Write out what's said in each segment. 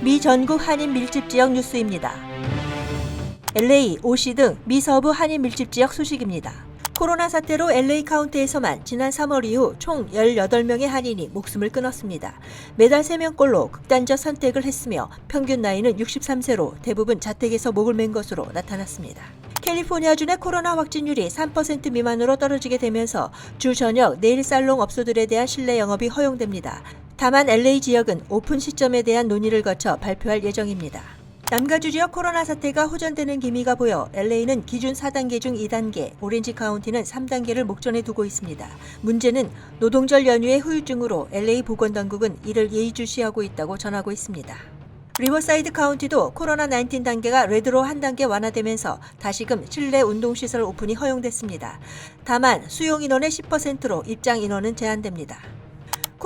미 전국 한인 밀집 지역 뉴스입니다. LA, OC 등 미 서부 한인 밀집 지역 소식입니다. 코로나 사태로 LA 카운티에서만 지난 3월 이후 총 18명의 한인이 목숨을 끊었습니다. 매달 3명꼴로 극단적 선택을 했으며 평균 나이는 63세로 대부분 자택에서 목을 맨 것으로 나타났습니다. 캘리포니아주 내 코로나 확진율이 3% 미만으로 떨어지게 되면서 주 저녁 네일 살롱 업소들에 대한 실내 영업이 허용됩니다. 다만 LA 지역은 오픈 시점에 대한 논의를 거쳐 발표할 예정입니다. 남가주 지역 코로나 사태가 호전되는 기미가 보여 LA는 기준 4단계 중 2단계, 오렌지 카운티는 3단계를 목전에 두고 있습니다. 문제는 노동절 연휴의 후유증으로 LA 보건당국은 이를 예의주시하고 있다고 전하고 있습니다. 리버사이드 카운티도 코로나19 단계가 레드로 한 단계 완화되면서 다시금 실내 운동시설 오픈이 허용됐습니다. 다만 수용 인원의 10%로 입장 인원은 제한됩니다.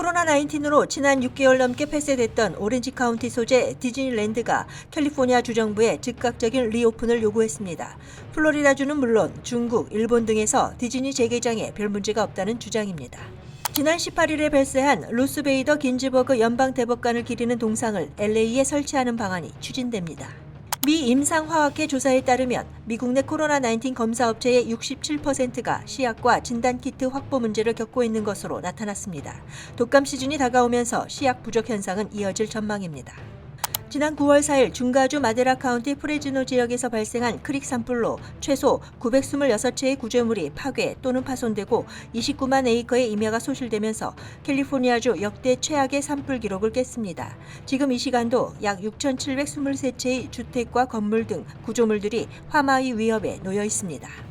코로나19으로 지난 6개월 넘게 폐쇄됐던 오렌지 카운티 소재 디즈니랜드가 캘리포니아 주정부에 즉각적인 리오픈을 요구했습니다. 플로리다주는 물론 중국, 일본 등에서 디즈니 재개장에 별 문제가 없다는 주장입니다. 지난 18일에 발세한 루스베이더 긴즈버그 연방 대법관을 기리는 동상을 LA에 설치하는 방안이 추진됩니다. 미 임상화학회 조사에 따르면 미국 내 코로나19 검사 업체의 67%가 시약과 진단키트 확보 문제를 겪고 있는 것으로 나타났습니다. 독감 시즌이 다가오면서 시약 부족 현상은 이어질 전망입니다. 지난 9월 4일 중가주 마데라 카운티 프레지노 지역에서 발생한 크릭 산불로 최소 926채의 구조물이 파괴 또는 파손되고 29만 에이커의 임야가 소실되면서 캘리포니아주 역대 최악의 산불 기록을 깼습니다. 지금 이 시간도 약 6,723채의 주택과 건물 등 구조물들이 화마의 위협에 놓여 있습니다.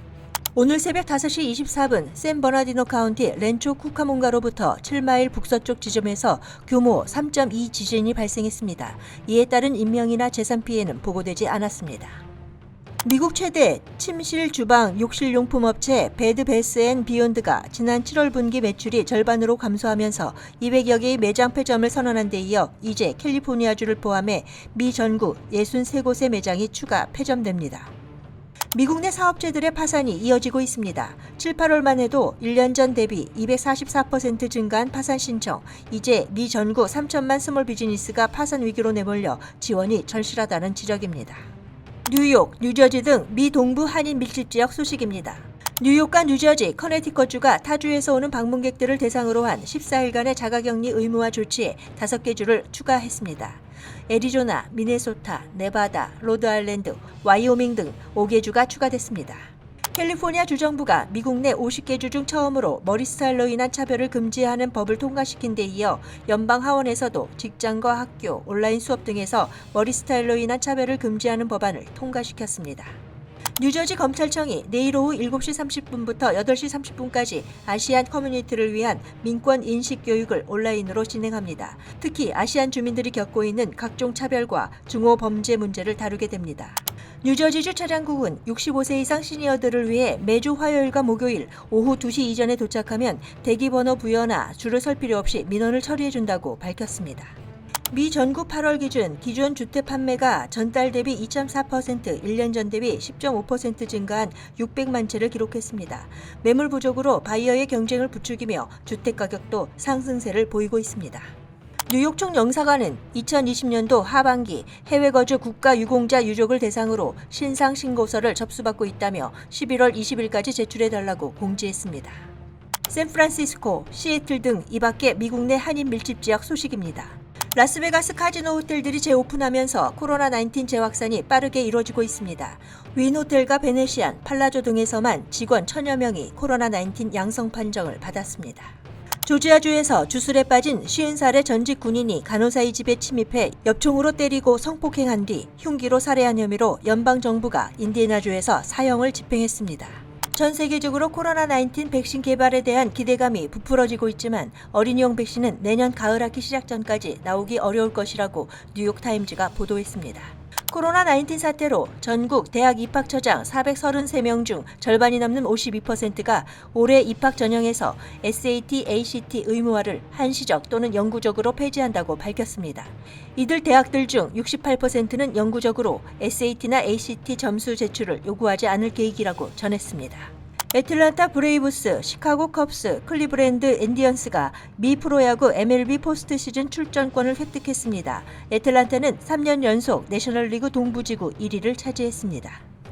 오늘 새벽 5시 24분 샌버나디노 카운티 렌초 쿠카몬가로부터 7마일 북서쪽 지점에서 규모 3.2 지진이 발생했습니다. 이에 따른 인명이나 재산 피해는 보고되지 않았습니다. 미국 최대 침실 주방 욕실 용품 업체 베드 베스 앤 비욘드가 지난 7월 분기 매출이 절반으로 감소하면서 200여 개의 매장 폐점을 선언한 데 이어 이제 캘리포니아주를 포함해 미 전국 63곳의 매장이 추가 폐점됩니다. 미국 내 사업체들의 파산이 이어지고 있습니다. 7, 8월만 해도 1년 전 대비 244% 증가한 파산 신청. 이제 미 전국 3천만 스몰 비즈니스가 파산 위기로 내몰려 지원이 절실하다는 지적입니다. 뉴욕, 뉴저지 등 미 동부 한인 밀집 지역 소식입니다. 뉴욕과 뉴저지, 커네티컷주가 타주에서 오는 방문객들을 대상으로 한 14일간의 자가격리 의무화 조치에 5개 주를 추가했습니다. 애리조나, 미네소타, 네바다, 로드아일랜드, 와이오밍 등 5개 주가 추가됐습니다. 캘리포니아 주정부가 미국 내 50개 주 중 처음으로 머리 스타일로 인한 차별을 금지하는 법을 통과시킨 데 이어 연방 하원에서도 직장과 학교, 온라인 수업 등에서 머리 스타일로 인한 차별을 금지하는 법안을 통과시켰습니다. 뉴저지 검찰청이 내일 오후 7시 30분부터 8시 30분까지 아시안 커뮤니티를 위한 민권 인식 교육을 온라인으로 진행합니다. 특히 아시안 주민들이 겪고 있는 각종 차별과 중호 범죄 문제를 다루게 됩니다. 뉴저지 주 차량국은 65세 이상 시니어들을 위해 매주 화요일과 목요일 오후 2시 이전에 도착하면 대기번호 부여나 줄을 설 필요 없이 민원을 처리해준다고 밝혔습니다. 미 전국 8월 기준 기존 주택 판매가 전달 대비 2.4%, 1년 전 대비 10.5% 증가한 600만 채를 기록했습니다. 매물 부족으로 바이어의 경쟁을 부추기며 주택 가격도 상승세를 보이고 있습니다. 뉴욕 총 영사관은 2020년도 하반기 해외 거주 국가 유공자 유족을 대상으로 신상 신고서를 접수받고 있다며 11월 20일까지 제출해 달라고 공지했습니다. 샌프란시스코, 시애틀 등 이 밖에 미국 내 한인 밀집 지역 소식입니다. 라스베가스 카지노 호텔들이 재오픈하면서 코로나19 재확산이 빠르게 이루어지고 있습니다. 윈 호텔과 베네시안, 팔라조 등에서만 직원 천여 명이 코로나19 양성 판정을 받았습니다. 조지아주에서 주술에 빠진 50살의 전직 군인이 간호사의 집에 침입해 엽총으로 때리고 성폭행한 뒤 흉기로 살해한 혐의로 연방정부가 인디애나주에서 사형을 집행했습니다. 전 세계적으로 코로나19 백신 개발에 대한 기대감이 부풀어지고 있지만 어린이용 백신은 내년 가을 학기 시작 전까지 나오기 어려울 것이라고 뉴욕타임즈가 보도했습니다. 코로나19 사태로 전국 대학 입학처장 433명 중 절반이 넘는 52%가 올해 입학 전형에서 SAT, ACT 의무화를 한시적 또는 영구적으로 폐지한다고 밝혔습니다. 이들 대학들 중 68%는 영구적으로 SAT나 ACT 점수 제출을 요구하지 않을 계획이라고 전했습니다. 애틀란타 브레이브스, 시카고 컵스, 클리브랜드 인디언스가 미 프로야구 MLB 포스트 시즌 출전권을 획득했습니다. 애틀란타는 3년 연속 내셔널리그 동부지구 1위를 차지했습니다.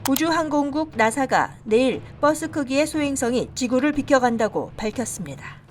우주항공국 나사가 내일 버스 크기의 소행성이 지구를 비켜간다고 밝혔습니다.